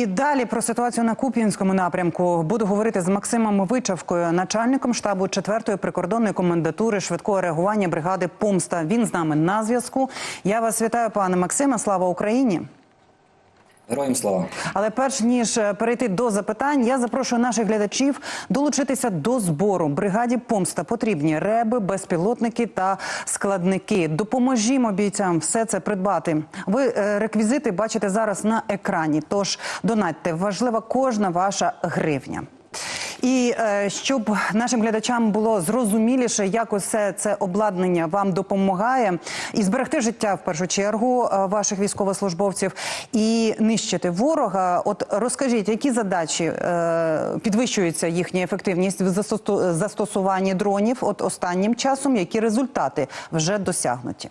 І далі про ситуацію на Куп'янському напрямку буду говорити з Максимом Вичавкою, начальником штабу 4-ї прикордонної комендатури швидкого реагування бригади Помста. Він з нами на зв'язку. Я вас вітаю, пане Максиме. Слава Україні! Героям слава. Але перш ніж е, перейти до запитань, я запрошую наших глядачів долучитися до збору. Бригаді помста потрібні реби, безпілотники та складники. Допоможімо бійцям все це придбати. Ви е, реквізити бачите зараз на екрані. Тож донатьте важлива кожна ваша гривня. І е, щоб нашим глядачам було зрозуміліше, як усе це обладнання вам допомагає і зберегти життя в першу чергу е, ваших військовослужбовців і нищити ворога. От розкажіть, які задачі е, підвищується їхня ефективність в застосу- застосуванні дронів? От останнім часом які результати вже досягнуті?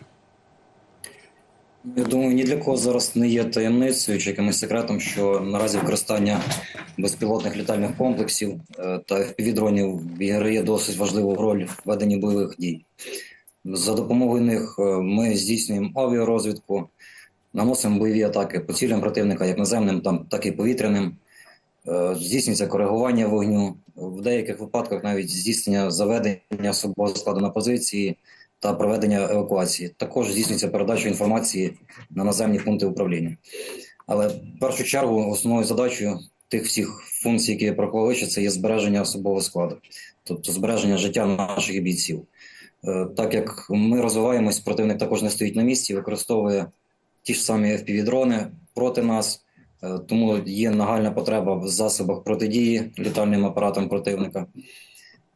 Я думаю, ні для кого зараз не є таємницею чи якимось секретом, що наразі використання безпілотних літальних комплексів е, та FPV-дронів відіграє досить важливу роль в веденні бойових дій. За допомогою них е, ми здійснюємо авіарозвідку, наносимо бойові атаки по цілям противника, як наземним, так і повітряним. Е, Здійснюється коригування вогню, в деяких випадках навіть здійснення заведення особового складу на позиції та проведення евакуації. Також здійснюється передача інформації на наземні пункти управління. Але в першу чергу основною задачею тих всіх функцій, які я це є збереження особового складу, тобто збереження життя наших бійців. Е, Так як ми розвиваємось, противник також не стоїть на місці, використовує ті ж самі FPV-дрони проти нас. Е, Тому є нагальна потреба в засобах протидії літальним апаратам противника.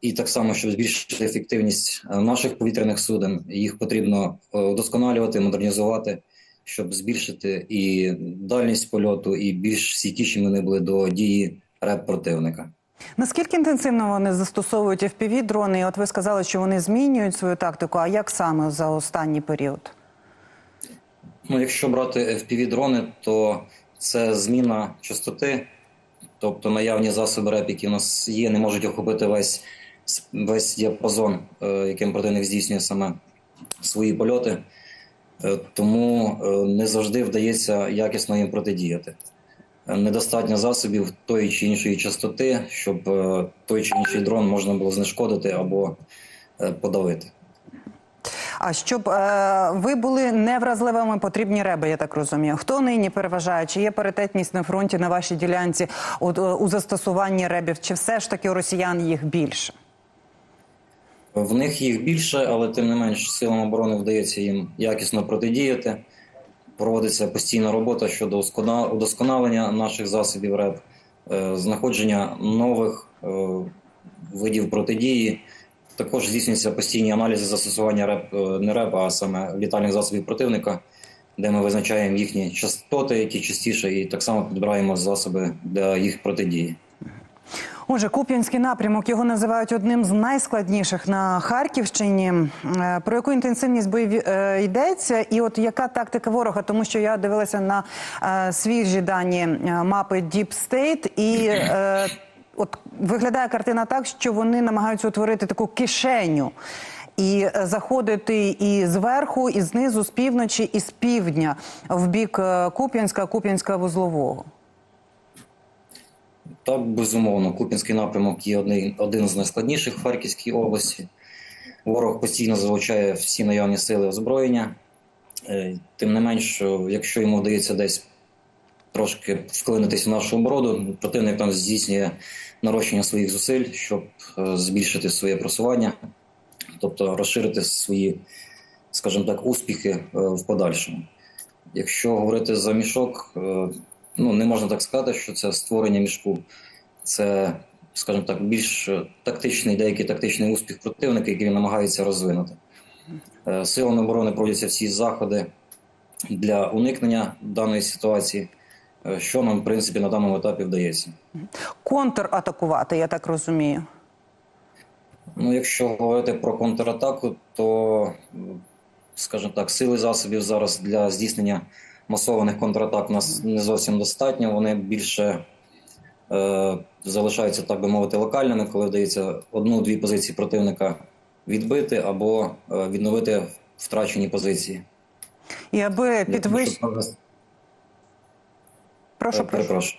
І так само, щоб збільшити ефективність е, наших повітряних суден, їх потрібно е, удосконалювати, модернізувати, щоб збільшити і дальність польоту, і більш стійкіші вони були до дії реп противника. Наскільки інтенсивно вони застосовують fpv дрони? І от ви сказали, що вони змінюють свою тактику. А як саме за останній період? Ну, якщо брати FPV-дрони, то це зміна частоти, тобто наявні засоби РЕП, які у нас є, не можуть охопити весь, весь діапазон, е, яким противник здійснює саме свої польоти. Е, Тому е, не завжди вдається якісно їм протидіяти. Недостатньо засобів тої чи іншої частоти, щоб той чи інший дрон можна було знешкодити або подавити. А щоб е, ви були невразливими, потрібні реби, я так розумію. Хто нині переважає? Чи є паритетність на фронті на вашій ділянці е, у застосуванні ребів? Чи все ж таки у росіян їх більше? В них їх більше, але тим не менш силам оборони вдається їм якісно протидіяти. Проводиться постійна робота щодо удосконалення наших засобів РЕП, е, знаходження нових е, видів протидії. Також здійснюються постійні аналізи застосування РЕП, е, не РЕП, а саме літальних засобів противника, де ми визначаємо їхні частоти, які частіше, і так само підбираємо засоби для їх протидії. Отже, Куп'янський напрямок його називають одним з найскладніших на Харківщині. Е, Про яку інтенсивність боїв е, йдеться, і от яка тактика ворога? Тому що я дивилася на е, свіжі дані мапи Deep State, і от виглядає картина так, що вони намагаються утворити таку кишеню. І заходити і зверху, і знизу, з півночі, і з півдня в бік Куп'янська, Куп'янська вузлового. Так, безумовно, Купінський напрямок є один, один з найскладніших в Харківській області. Ворог постійно залучає всі наявні сили озброєння. Е, Тим не менш, е, якщо йому вдається десь трошки вклинитись в нашу оборону, противник там здійснює нарощення своїх зусиль, щоб е, збільшити своє просування, тобто розширити свої, скажімо так, успіхи в подальшому. Якщо говорити за мішок, ну не можна так сказати, що це створення мішку. Це, скажімо так, більш тактичний, деякий тактичний успіх противника, який він намагається розвинути. Е, Силами оборони проводяться всі заходи для уникнення даної ситуації, е, що нам, в принципі, на даному етапі вдається. Контратакувати, я так розумію. Ну, якщо говорити про контратаку, то, скажімо так, сили засобів зараз для здійснення масованих контратак у нас не зовсім достатньо. Вони більше залишаються, так би мовити, локальними, коли вдається одну-дві позиції противника відбити або е, відновити втрачені позиції. І аби підвищити. Прошу, Е, прошу.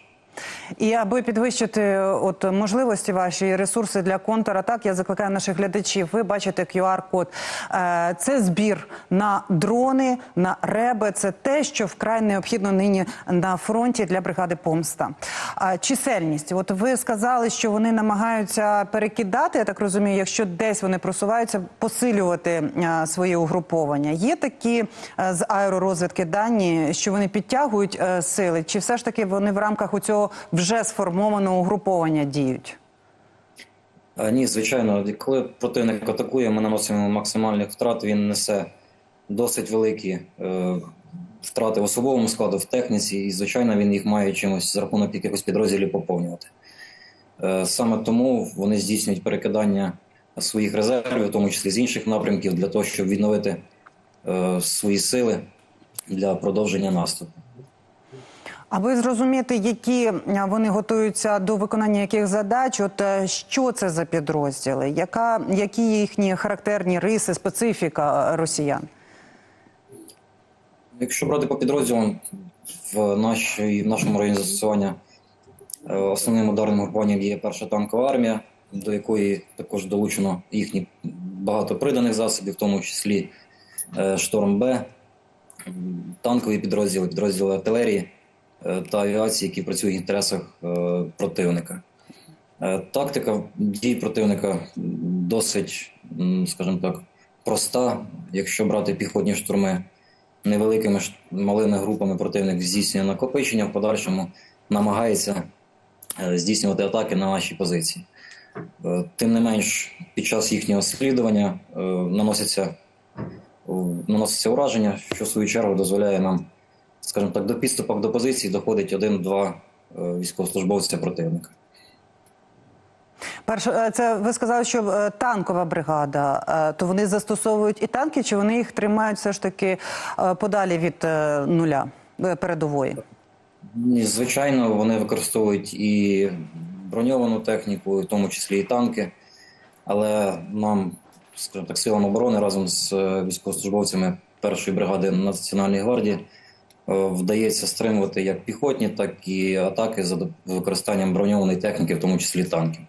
І аби підвищити от можливості ваші ресурси для контратак, я закликаю наших глядачів. Ви бачите QR-код. Е, Це збір на дрони, на реби. Це те, що вкрай необхідно нині на фронті для бригади помста. Чисельність, от ви сказали, що вони намагаються перекидати. Я так розумію, якщо десь вони просуваються, посилювати е, свої угруповання. Є такі е, з аеророзвідки дані, що вони підтягують е, сили, чи все ж таки вони в рамках у цього вже сформованого угруповання діють? Е, Ні, звичайно, коли противник атакує, ми наносимо максимальних втрат, він несе досить великі е, втрати в особовому складу, в техніці, і, звичайно, він їх має чимось за рахунок якихось підрозділів поповнювати. Е, саме тому вони здійснюють перекидання своїх резервів, в тому числі з інших напрямків, для того, щоб відновити е, свої сили для продовження наступу. Аби зрозуміти, які е, вони готуються до виконання яких задач, от е, що це за підрозділи, яка які їхні характерні риси, специфіка е, росіян? Якщо брати по підрозділам, в, нашій, в нашому районі застосування основним ударним групуванням є перша танкова армія, до якої також долучено їхні багато приданих засобів, в тому числі Шторм Б, танкові підрозділи, підрозділи артилерії та авіації, які працюють в інтересах е, противника. Е, Тактика дій противника досить, скажімо так, проста. Якщо брати піхотні штурми, невеликими малими групами противник здійснює накопичення, в подальшому намагається е, здійснювати атаки на наші позиції. Е, Тим не менш, під час їхнього слідування е, наноситься, в- наноситься ураження, що в свою чергу дозволяє нам, скажімо так, до підступок до позиції доходить один-два е, військовослужбовця противника. Перше, е, це ви сказали, що е, танкова бригада. То вони застосовують і танки, чи вони їх тримають все ж таки подалі від нуля передової? Ні, Звичайно, вони використовують і броньовану техніку, в тому числі і танки. Але нам, скажімо так, силам оборони разом з військовослужбовцями першої бригади Національної гвардії вдається стримувати як піхотні, так і атаки за використанням броньованої техніки, в тому числі танків.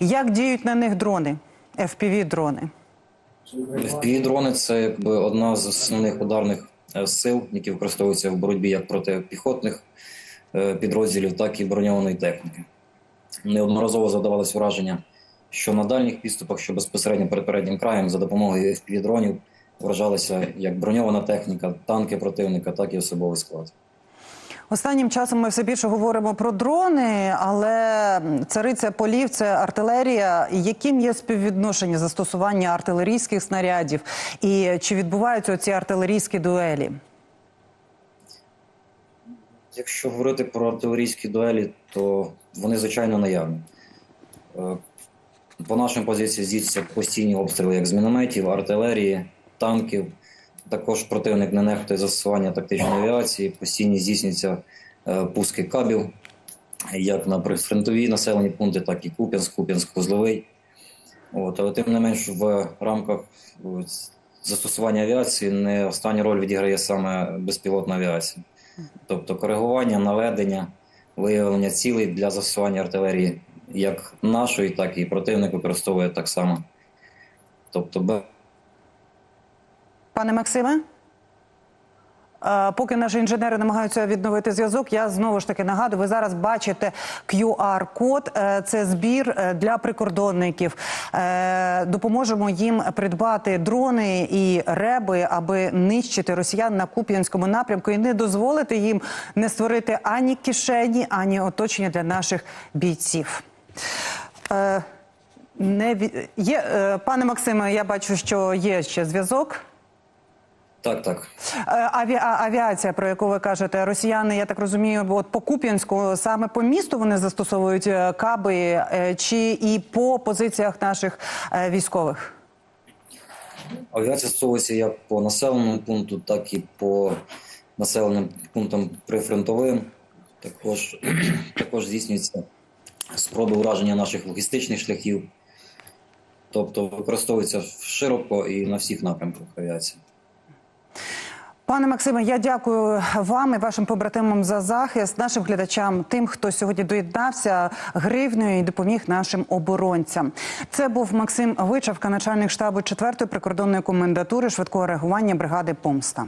Як діють на них дрони, fpv дрони? fpv дрони це якби одна з основних ударних е, сил, які використовуються в боротьбі як проти піхотних е, підрозділів, так і броньованої техніки. Неодноразово задавалось враження, що на дальніх підступах, що безпосередньо перед переднім краєм, за допомогою fpv дронів вражалися як броньована техніка, танки противника, так і особовий склад. Останнім часом ми все більше говоримо про дрони, але цариця полів це артилерія. Яким є співвідношення застосування артилерійських снарядів, і чи відбуваються ці артилерійські дуелі? Якщо говорити про артилерійські дуелі, то вони звичайно наявні. Е, По нашим позиціям здійснюються постійні обстріли як з мінометів, артилерії, танків. Також противник не нехтує застосування тактичної авіації, постійно здійснюються е, пуски кабів, як на прифронтові населені пункти, так і Куп'янськ, Куп'янськ-Узловий. От, але тим не менш в рамках е, застосування авіації не останню роль відіграє саме безпілотна авіація. Тобто коригування, наведення, виявлення цілей для застосування артилерії як нашої, так і противник використовує так само. Тобто, Пане Максиме? Е, Поки наші інженери намагаються відновити зв'язок, я знову ж таки нагадую, ви зараз бачите QR-код. Е, Це збір е, для прикордонників. Допоможемо їм придбати дрони і реби, аби нищити росіян на Куп'янському напрямку і не дозволити їм не створити ані кишені, ані оточення для наших бійців. Не є, пане Максиме, я бачу, що є ще зв'язок. Так, так. Е, Аві... Авіація, про яку ви кажете, росіяни, я так розумію, от по Куп'янську саме по місту вони застосовують е, каби, е, чи і по позиціях наших військових? Авіація стосовується як по населеному пункту, так і по населеним пунктам прифронтовим. Також, також здійснюються спроби ураження наших логістичних шляхів. Тобто використовується широко і на всіх напрямках авіації. Пане Максиме, я дякую вам і вашим побратимам за захист, нашим глядачам, тим, хто сьогодні доєднався гривнею і допоміг нашим оборонцям. Це був Максим Вичавка, начальник штабу 4-ї прикордонної комендатури швидкого реагування бригади Помста.